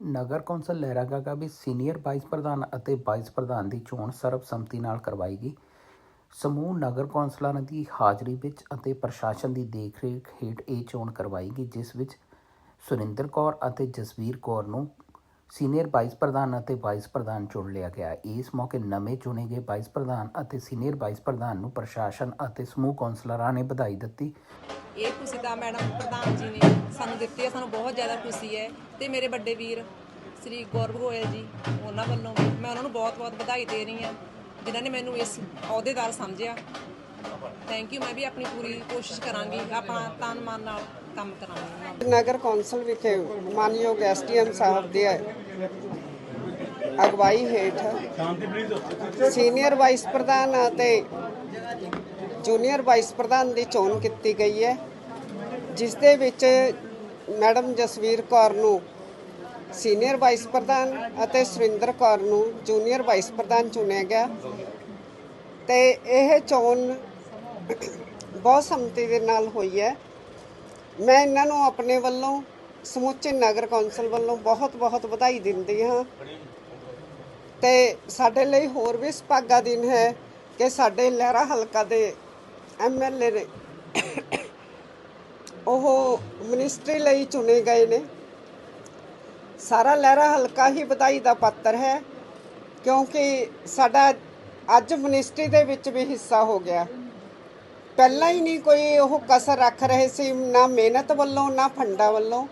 ਨਗਰ council Lehragaga ਵਿੱਚ senior vice ਪ੍ਰਧਾਨ ਅਤੇ ਵਾਈਸ ਪ੍ਰਧਾਨ ਦੀ ਚੋਣ ਸਰਬਸੰਮਤੀ ਨਾਲ ਕਰਵਾਈ ਗਈ ਸਮੂਹ ਨਗਰ ਕੌਂਸਲਰਾਂ ਦੀ ਹਾਜ਼ਰੀ ਵਿੱਚ ਅਤੇ ਪ੍ਰਸ਼ਾਸਨ ਦੀ ਦੇਖਰੇਖ ਹੇਠ ਇਹ ਚੋਣ ਕਰਵਾਈ ਗਈ ਜਿਸ ਵਿੱਚ ਸੁਰਿੰਦਰ ਕੌਰ ਅਤੇ ਜਸਵੀਰ ਕੌਰ ਨੂੰ ਸੀਨੀਅਰ ਵਾਈਸ ਪ੍ਰਧਾਨ ਅਤੇ ਵਾਈਸ ਪ੍ਰਧਾਨ ਚੁਣ ਲਿਆ ਗਿਆ। ਇਸ ਮੌਕੇ ਨਵੇਂ ਚੁਣੇ ਗਏ ਵਾਈਸ ਪ੍ਰਧਾਨ ਅਤੇ ਸੀਨੀਅਰ ਵਾਈਸ ਪ੍ਰਧਾਨ ਨੂੰ ਪ੍ਰਸ਼ਾਸਨ ਅਤੇ ਸਮੂਹ ਕੌਂਸਲਰਾਂ ਨੇ ਵਧਾਈ ਦਿੱਤੀ। ਇਹ ਖੁਸ਼ੀ ਤਾਂ ਮੈਡਮ ਪ੍ਰਧਾਨ ਜੀ ਨੇ ਸਾਨੂੰ ਦਿੱਤੀ ਹੈ। ਸਾਨੂੰ ਬਹੁਤ ਜ਼ਿਆਦਾ ਖੁਸ਼ੀ ਹੈ ਤੇ ਮੇਰੇ ਵੱਡੇ ਵੀਰ ਸ੍ਰੀ ਗੌਰਵ ਗੋਇਲ ਜੀ, ਉਹਨਾਂ ਵੱਲੋਂ ਮੈਂ ਉਹਨਾਂ ਨੂੰ ਬਹੁਤ-ਬਹੁਤ ਵਧਾਈ ਦੇ ਰਹੀ ਹਾਂ, ਜਿਨ੍ਹਾਂ ਨੇ ਮੈਨੂੰ ਇਸ ਅਹੁਦੇਦਾਰ ਸਮਝਿਆ। ਥੈਂਕ ਯੂ ਮੈਂ ਵੀ ਆਪਣੀ ਪੂਰੀ ਕੋਸ਼ਿਸ਼ ਕਰਾਂਗੀ ਆਪਣਾ ਤਨ ਮਨ ਨਾਲ ਕੰਮ ਕਰਾਂਗੀ। ਨਗਰ ਕੌਂਸਲ ਵਿਖੇ ਮਾਨਯੋਗ ਐਸਡੀਐਮ ਸਾਹਿਬ ਦੇ ਅਗਵਾਈ ਹੇਠ ਸੀਨੀਅਰ ਵਾਈਸ ਪ੍ਰਧਾਨ ਅਤੇ ਜੂਨੀਅਰ ਵਾਈਸ ਪ੍ਰਧਾਨ ਦੀ ਚੋਣ ਕੀਤੀ ਗਈ ਹੈ, ਜਿਸ ਦੇ ਵਿੱਚ ਮੈਡਮ ਜਸਵੀਰ ਕੌਰ ਨੂੰ ਸੀਨੀਅਰ ਵਾਈਸ ਪ੍ਰਧਾਨ ਅਤੇ ਸੁਰਿੰਦਰ ਕੌਰ ਨੂੰ ਜੂਨੀਅਰ ਵਾਈਸ ਪ੍ਰਧਾਨ ਚੁਣਿਆ ਗਿਆ ਤੇ ਇਹ ਚੋਣ ਬਹੁਤ ਸੰਮਤੀ ਦੇ ਨਾਲ ਹੋਈ ਹੈ। ਮੈਂ ਇਹਨਾਂ ਨੂੰ ਆਪਣੇ ਵੱਲੋਂ ਸਮੁੱਚੇ ਨਗਰ ਕੌਂਸਲ ਵੱਲੋਂ ਬਹੁਤ-ਬਹੁਤ ਵਧਾਈ ਦਿੰਦੀ ਹਾਂ। ਤੇ ਸਾਡੇ ਲਈ ਹੋਰ ਵੀ ਸੁਭਾਗਾ ਦਿਨ ਹੈ ਕਿ ਸਾਡੇ ਲਹਿਰਾ ਹਲਕਾ ਦੇ ਐਮਐਲਏ ਨੇ ਉਹ ਮਿਨਿਸਟਰੀ ਲਈ ਚੁਣੇ ਗਏ ਨੇ। ਸਾਰਾ ਲਹਿਰਾ ਹਲਕਾ ਹੀ ਵਧਾਈ ਦਾ ਪਾਤਰ ਹੈ, ਕਿਉਂਕਿ ਸਾਡਾ ਅੱਜ ਮਿਨਿਸਟਰੀ ਦੇ ਵਿੱਚ ਵੀ ਹਿੱਸਾ ਹੋ ਗਿਆ। ਪਹਿਲਾਂ ਹੀ ਨਹੀਂ ਕੋਈ ਉਹ ਕਸਰ ਰੱਖ ਰਹੇ ਸੀ, ਨਾ ਮਿਹਨਤ ਵੱਲੋਂ, ਨਾ ਫੰਡਾਂ ਵੱਲੋਂ।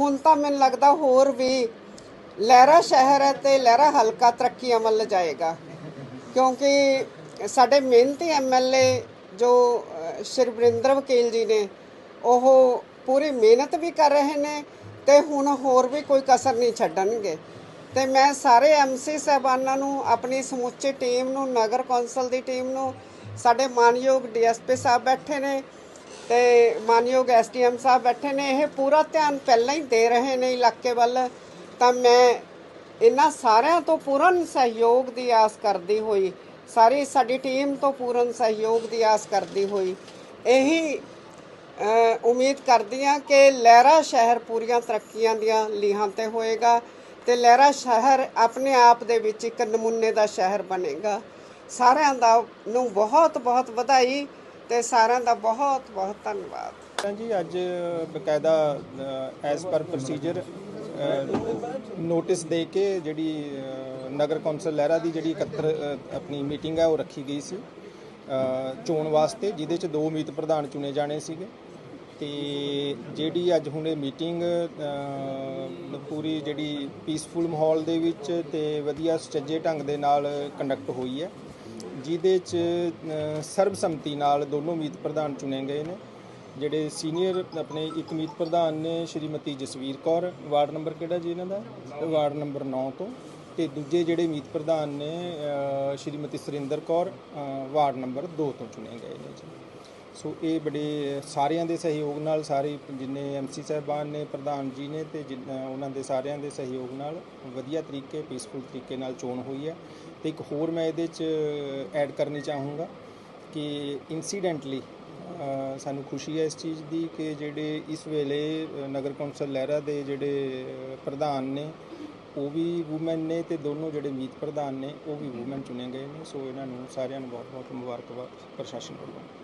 ਹੁਣ ਤਾਂ ਮੈਨੂੰ ਲੱਗਦਾ ਹੋਰ ਵੀ ਲਹਿਰਾ ਸ਼ਹਿਰ ਹੈ ਤੇ ਲਹਿਰਾ ਹਲਕਾ ਤਰੱਕੀਆਂ ਵੱਲ ਜਾਏਗਾ। ਕਿਉਂਕਿ ਸਾਡੇ ਮਿਹਨਤੀ ਐਮਐਲਏ ਜੋ ਸ਼੍ਰੀ ਵਰਿੰਦਰ ਵਕੀਲ ਜੀ ਨੇ, ਉਹ ਪੂਰੀ ਮਿਹਨਤ ਵੀ ਕਰ ਰਹੇ ਨੇ ਤੇ ਹੁਣ ਹੋਰ ਵੀ ਕੋਈ ਕਸਰ ਨਹੀਂ ਛੱਡਣਗੇ। ਤੇ ਮੈਂ ਸਾਰੇ ਐਮਸੀ ਸਾਹਿਬਾਨਾਂ ਨੂੰ, ਆਪਣੀ ਸਮੁੱਚੀ ਟੀਮ ਨੂੰ, ਨਗਰ ਕੌਂਸਲ ਦੀ ਟੀਮ ਨੂੰ ਸਾਡੇ ਮਾਨਯੋਗ ਡੀਐਸਪੀ ਸਾਹਿਬ ਬੈਠੇ ਨੇ ਤੇ ਮਾਨਯੋਗ ਐਸਡੀਐਮ ਸਾਹਿਬ ਬੈਠੇ ਨੇ, ਇਹ ਪੂਰਾ ਧਿਆਨ ਪਹਿਲਾਂ ਹੀ ਦੇ ਰਹੇ ਨੇ ਇਲਾਕੇ ਵੱਲ। ਤਾਂ ਮੈਂ ਇਹਨਾਂ ਸਾਰਿਆਂ ਤੋਂ ਪੂਰਨ ਸਹਿਯੋਗ ਦੀ ਆਸ ਕਰਦੀ ਹੋਈ, ਸਾਰੀ ਸਾਡੀ ਟੀਮ ਤੋਂ ਪੂਰਨ ਸਹਿਯੋਗ ਦੀ ਆਸ ਕਰਦੀ ਹੋਈ, ਇਹੀ ਉਮੀਦ ਕਰਦੀ ਹਾਂ ਕਿ ਲਹਿਰਾ ਸ਼ਹਿਰ ਪੂਰੀਆਂ ਤਰੱਕੀਆਂ ਦੀਆਂ ਲੀਹਾਂ ਤੇ ਹੋਏਗਾ ਤੇ ਲਹਿਰਾ ਸ਼ਹਿਰ ਆਪਣੇ ਆਪ ਦੇ ਵਿੱਚ ਇੱਕ ਨਮੂਨੇ ਦਾ ਸ਼ਹਿਰ ਬਣੇਗਾ। ਸਾਰਿਆਂ ਦਾ ਨੂੰ ਬਹੁਤ ਬਹੁਤ ਵਧਾਈ ਤੇ ਸਾਰਿਆਂ ਦਾ ਬਹੁਤ ਬਹੁਤ ਧੰਨਵਾਦ। ਹਾਂ ਜੀ, ਅੱਜ ਬਕਾਇਦਾ ਐਸ ਪਰ ਪ੍ਰੋਸੀਜਰ ਨੋਟਿਸ ਦੇ ਕੇ ਜਿਹੜੀ ਨਗਰ ਕੌਂਸਲ ਲਹਿਰਾ ਦੀ ਜਿਹੜੀ 71 ਆਪਣੀ ਮੀਟਿੰਗ ਹੈ ਉਹ ਰੱਖੀ ਗਈ ਸੀ। ਚੋਣ ਵਾਸਤੇ, ਜਿਹਦੇ ਚ ਦੋ ਮੀਤ ਪ੍ਰਧਾਨ ਚੁਣੇ ਜਾਣੇ ਸੀਗੇ। ਤੇ ਜਿਹੜੀ ਅੱਜ ਹੁਣ ਇਹ ਮੀਟਿੰਗ ਪੂਰੀ ਜਿਹੜੀ ਪੀਸਫੁਲ ਮਾਹੌਲ ਦੇ ਵਿੱਚ ਤੇ ਵਧੀਆ ਸੁਚੱਜੇ ਢੰਗ ਦੇ ਨਾਲ ਕੰਡਕਟ ਹੋਈ ਹੈ। ਜਿਹਦੇ ਚ ਸਰਬਸੰਮਤੀ ਨਾਲ ਦੋਨੋਂ ਮੀਤ ਪ੍ਰਧਾਨ ਚੁਣੇ ਗਏ ਨੇ। ਜਿਹੜੇ ਸੀਨੀਅਰ ਆਪਣੇ ਇੱਕ ਮੀਤ ਪ੍ਰਧਾਨ ਨੇ, ਸ਼੍ਰੀਮਤੀ ਜਸਵੀਰ ਕੌਰ, ਵਾਰਡ ਨੰਬਰ ਕਿਹੜਾ ਜੀ ਇਹਨਾਂ ਦਾ? ਵਾਰਡ ਨੰਬਰ 9 ਤੋਂ। ਤੇ ਦੂਜੇ ਜਿਹੜੇ ਮੀਤ ਪ੍ਰਧਾਨ ਨੇ ਸ਼੍ਰੀਮਤੀ ਸੁਰਿੰਦਰ ਕੌਰ ਵਾਰਡ ਨੰਬਰ 2 ਤੋਂ ਚੁਣੇ ਗਏ ਨੇ ਜੀ। ਸੋ ਇਹ ਬੜੇ ਸਾਰਿਆਂ ਦੇ ਸਹਿਯੋਗ ਨਾਲ ਸਾਰੇ ਜਿੰਨੇ ਐਮਸੀ ਸਾਹਿਬਾਨ ਨੇ, ਪ੍ਰਧਾਨ ਜੀ ਨੇ ਤੇ ਜਿਨ- ਉਹਨਾਂ ਦੇ ਸਾਰਿਆਂ ਦੇ ਸਹਿਯੋਗ ਨਾਲ ਵਧੀਆ ਤਰੀਕੇ ਪੀਸਫੁਲ ਤਰੀਕੇ ਨਾਲ ਚੋਣ ਹੋਈ ਹੈ। ਤੇ ਇੱਕ ਹੋਰ ਮੈਂ ਇਹਦੇ ਚ ਐਡ ਕਰਨੀ ਚਾਹੂੰਗਾ ਕਿ ਇਨਸੀਡੈਂਟਲੀ ਸਾਨੂੰ ਖੁਸ਼ੀ ਹੈ ਇਸ ਚੀਜ਼ ਦੀ ਕਿ ਜਿਹੜੇ ਇਸ ਵੇਲੇ ਨਗਰ ਕੌਂਸਲ ਲਹਿਰਾ ਦੇ ਜਿਹੜੇ ਪ੍ਰਧਾਨ ਨੇ, ਉਹ ਵੀ ਔਮਨ ਨੇ ਤੇ ਦੋਨੋਂ ਜਿਹੜੇ ਮੀਤ ਪ੍ਰਧਾਨ ਨੇ, ਉਹ ਵੀ ਔਮਨ ਚੁਣੇ ਗਏ ਨੇ। ਸੋ ਇਹਨਾਂ ਨੂੰ ਸਾਰਿਆਂ ਨੂੰ ਬਹੁਤ ਬਹੁਤ ਮੁਬਾਰਕਬਾਦ ਪ੍ਰਸ਼ਾਸਨ ਵੱਲੋਂ।